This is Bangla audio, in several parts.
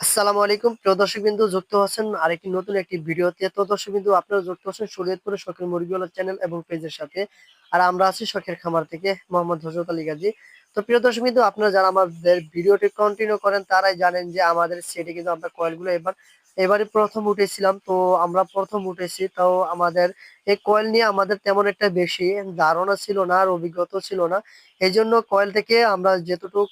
আসসালামু আলাইকুম। প্রিয় দর্শক বিন্দু যুক্ত হচ্ছেন আরেকটি নতুন একটি ভিডিওতে। তো দর্শক বিন্দু আপনারা যুক্ত হচ্ছেন শরীয়তপুরের শখের মুরগিওয়ালা চ্যানেল এবং পেজের সাথে। আর আমরা আছি শখের খামার থেকে, মোহাম্মদ হজরত আলী গাজী। তো প্রিয় দর্শক বিন্দু আপনারা যারা আমাদের ভিডিওটি কন্টিনিউ করেন, তারাই জানেন যে আমাদের সেটে কিন্তু আমরা কয়েলগুলো এবার এবারে প্রথম উঠেছিলাম, তো আমরা প্রথম উঠেছি। তাও আমাদের এই কয়েল নিয়ে আমাদের তেমন একটা বেশি ধারণা ছিল না আর অভিজ্ঞতা ছিল না। এই জন্য কয়েল থেকে আমরা যেতটুক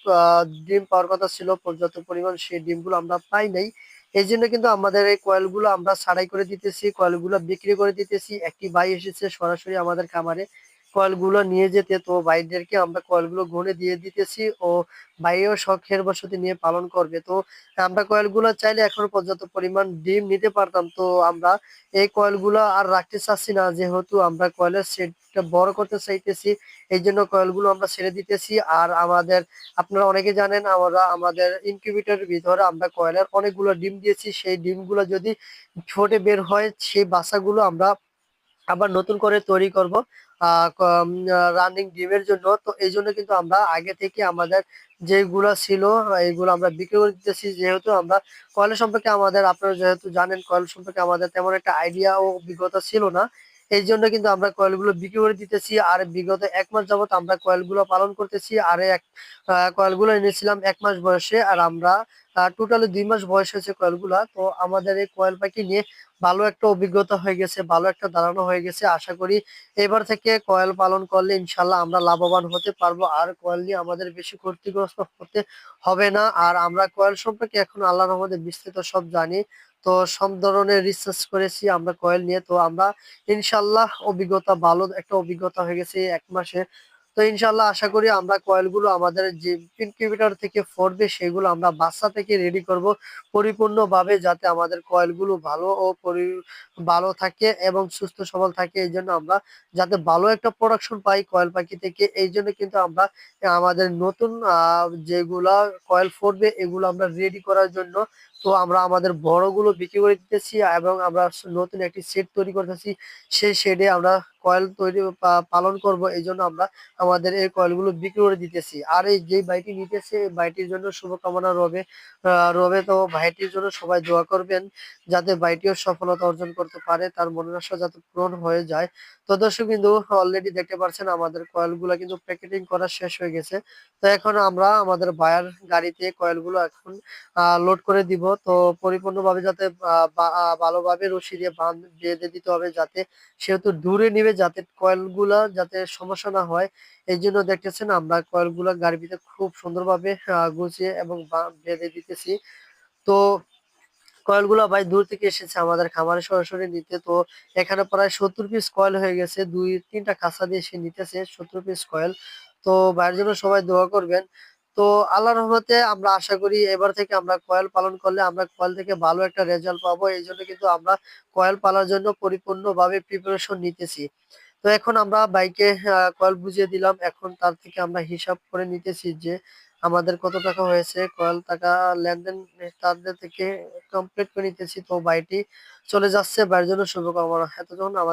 ডিম পাওয়ার কথা ছিল, পর্যাপ্ত পরিমাণ সেই ডিমগুলো আমরা পাই নাই। এই জন্য কিন্তু আমাদের এই কয়েলগুলো আমরা ছাড়াই করে দিতেছি কয়েলগুলো বিক্রি করে দিতেছি। একটি ভাই এসেছে সরাসরি আমাদের খামারে। কয়েলগুলো নিয়ে যেতে। তো ভাইদেরকে আমরা কয়েলগুলো গুনে দিয়ে দিতেছি ও ভাইও শখের বসতি নিয়ে পালন করবে। তো আমরা কয়েলগুলো চাইলে এখন পর্যাপ্ত পরিমাণ ডিম নিতে পারতাম। তো আমরা এই কয়েলগুলো আর রাখতে চাচ্ছি না। যেহেতু আমরা কয়েলের সেটটা বড় করতে চাইতেছি, এই জন্য কয়েলগুলো আমরা ছেড়ে দিতেছি। আর আমাদের, আপনারা অনেকে জানেন, আমরা, আমাদের ইনকিউবেটরের ভিতরে আমরা কয়েলের অনেকগুলো ডিম দিয়েছি। সেই ডিমগুলো যদি ছোটে বের হয়, সেই বাচ্চাগুলো আমরা আবার নতুন করে তৈরি করব। রানিং ডিমের জন্য। তো এই জন্য কিন্তু আমরা আগে থেকে আমাদের যেগুলো ছিল, এইগুলো আমরা বিক্রি করে দিতেছি। যেহেতু আমরা কয়লা সম্পর্কে আমাদের আপনারা যেহেতু জানেন, কয়লা সম্পর্কে আমাদের তেমন একটা আইডিয়া ও অভিজ্ঞতা ছিল না। এই জন্য কিন্তু আমরা কয়েলগুলো বিক্রি করে দিতেছি। আর বিগত এক মাস যাবত আমরা কয়েলগুলো পালন করতেছি। আর এক কয়েলগুলো এনেছিলাম এক মাস বয়সে। আর আমরা টোটালি দুই মাস বয়স হয়েছে কয়েলগুলা। তো আমাদের এই কয়েল পাখি নিয়ে ভালো একটা অভিজ্ঞতা হয়ে গেছে, ভালো একটা ধারণা হয়ে গেছে। আশা করি এবার থেকে কয়েল পালন করলে ইনশাল্লাহ আমরা লাভবান হতে পারব। আর কয়েল নিয়ে আমাদের বেশি ক্ষতিগ্রস্ত হতে হবে না। আর আমরা কয়েল সম্পর্কে এখন আল্লাহর রহমতে বিস্তৃত সব জানি। তো সব ধরনের রিসার্চ করেছি আমরা কয়েল নিয়ে। তো আমরা ইনশাল্লাহ অভিজ্ঞতা ভালো একটা অভিজ্ঞতা হয়ে গেছে এক মাসে। তো ইনশাল্লাহ আশা করি আমরা কয়েলগুলো আমাদের যে ইনকিউবেটর থেকে ফোরবে, সেগুলো আমরা বাচ্চা থেকে রেডি করব পরিপূর্ণভাবে যাতে আমাদের কয়েলগুলো ভালো ও ভালো থাকে এবং সুস্থ সবল থাকে। এই জন্য আমরা যাতে ভালো একটা প্রোডাকশন পাই কয়েল পাখি থেকে, এই জন্য কিন্তু আমরা আমাদের নতুন যেগুলা কয়েল ফুটবে এগুলো আমরা রেডি করার জন্য তো আমরা আমাদের বড়গুলো বিক্রি করে দিতেছি এবং আমরা নতুন একটি সেট তৈরি করতেছি। সেই শেডে আমরা কয়েল তৈরি পালন করব, এই জন্য আমরা আমাদের এই কয়েলগুলো বিক্রি করে দিতেছি। আর এই যে বাইটি নিতেছে, এই বাইটির জন্য শুভকামনা রবে রবে তো ভাইটির জন্য সবাই দোয়া করবেন, যাতে বাইটিও সফলতা অর্জন করতে পারে, তার মনের আশা যাতে পূরণ হয়ে যায়। তো দর্শক কিন্তু অলরেডি দেখতে পাচ্ছেন আমাদের কয়েলগুলো কিন্তু প্যাকেটিং করা শেষ হয়ে গেছে। তো এখন আমরা আমাদের বায়ার গাড়িতে কয়েলগুলো এখন লোড করে দিব। তো পরিপূর্ণভাবে যাতে ভালোভাবে রশি দিয়ে বাঁধ বেঁধে দিতে হবে, যাতে সেহেতু দূরে নিবে যাতে কয়েলগুলা যাতে সমস্যা না হয়। এই জন্য দেখতেছেন আমরা কয়েলগুলা গাড়ির ভিতরে খুব সুন্দরভাবে গুছিয়ে এবং বেঁধে দিতেছি। তো কয়েলগুলো ভাই দূর থেকে এসেছে আমাদের খামারে সরাসরি নিতে। তো এখানে প্রায় সত্তর পিস কয়েল হয়ে গেছে। দুই, তিনটা কাঁচা দিয়ে সে নিতেছে সত্তর পিস কয়েল। তো ভাইয়ের জন্য সবাই দোয়া করবেন। তো আল্লাহর রহমতে আমরা আশা করি এবার থেকে আমরা কয়েল পালন করলে আমরা কয়েল থেকে ভালো একটা রেজাল্ট পাবো। এই জন্য কিন্তু আমরা কয়েল পালার জন্য পরিপূর্ণভাবে প্রিপারেশন নিতেছি। তো এখন আমরা বাইকে কয়েল বুঝিয়ে দিলাম। এখন তার থেকে আমরা হিসাব করে নিতেছি যে আমাদের কত টাকা হয়েছে। কয়েল টাকা লেনদেন তাদের থেকে কমপ্লিট করে নিতেছি। তো বাইটি চলে যাচ্ছে। বাইরের জন্য শুভকামনা। এতক্ষণ আমাদের